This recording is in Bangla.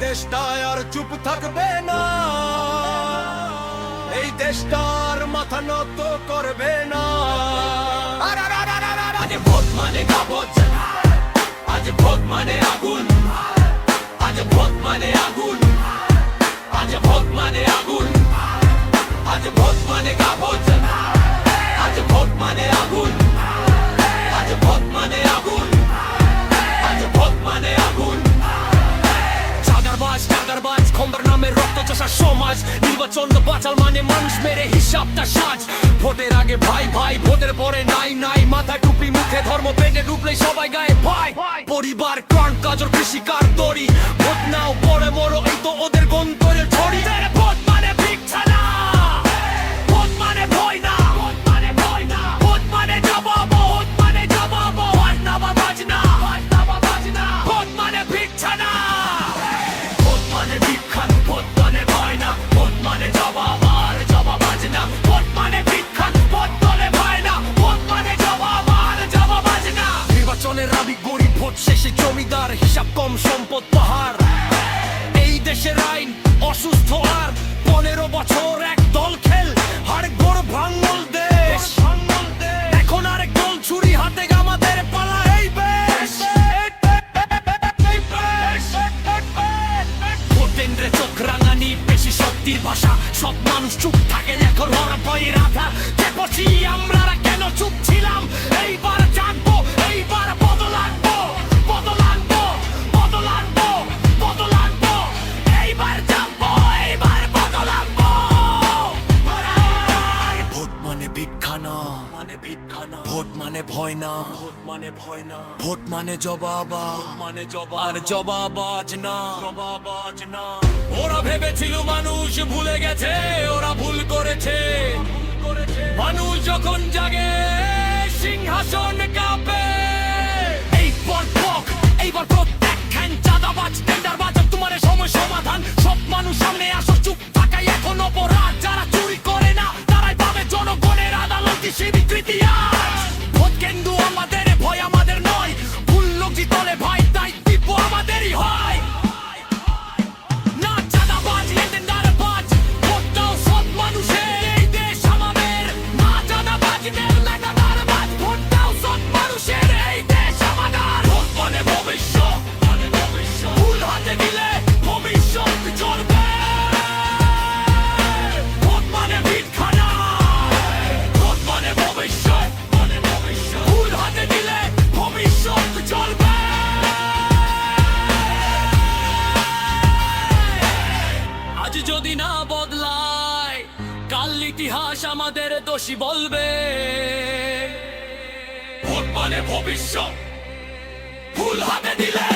দেশটায় আর চুপ থাকবে না। এই দেশটার মাথা নত করবে না। আর, আর, আর, আর, আর, আর, আজ ভোট মানে কাগজ আজ ভোট মানে খন্দর নামে রক্ত চাষা সমাজ নির্বাচন তো বাঁচাল মানে মানুষ মেরে হিসাবটা সাজ। ভোটের আগে ভাই ভাই ভোটের পরে নাই নাই মাথা টুপি মুখে ধর্ম পেটে ডুবলে সবাই গায়ে ভাই। পরিবার কান কাজর কৃষিকার দড়ি? শেষে জমিদার, হিসাব কম, সম্পদ পাহাড়। এই দেশের আইন অসুস্থ আর পনেরো বছর এক দল খেল হাড় গোড় ভাঙ্গল দেশ। এখন আরেক দল ছুরি হাতে আমাদের পালা এই বেশ। ভোটেন্দ্রে চোখ রাঙানি, বেশি শক্তির ভাষা। সব মানুষ চুপ থাকে এখন ওরা ভয়ের আধা দেখছি আমরা ভিক্ষা না। মানে ভিক্ষা না ভোট মানে ভয় না। ভোট মানে ভয় না ভোট মানে জবাব। মানে জবাব আর জবাব আজ না। জবাব আজ না ওরা ভেবেছিল মানুষ ভুলে গেছে, ওরা ভুল করেছে। মানুষ যখন জাগে, সিংহাসন কাঁপে। এইবার পক এইবার প্রত্যাখ্যান চাঁদাবাজ, টেন্ডারবাজ তোমার সময় সমাধান। সব মানুষ সামনে আসো, চুপ shitty কাল ইতিহাস আমাদের দোষী বলবে। ভোট মানে ভবিষ্যৎ। ভুল হাতে দিলে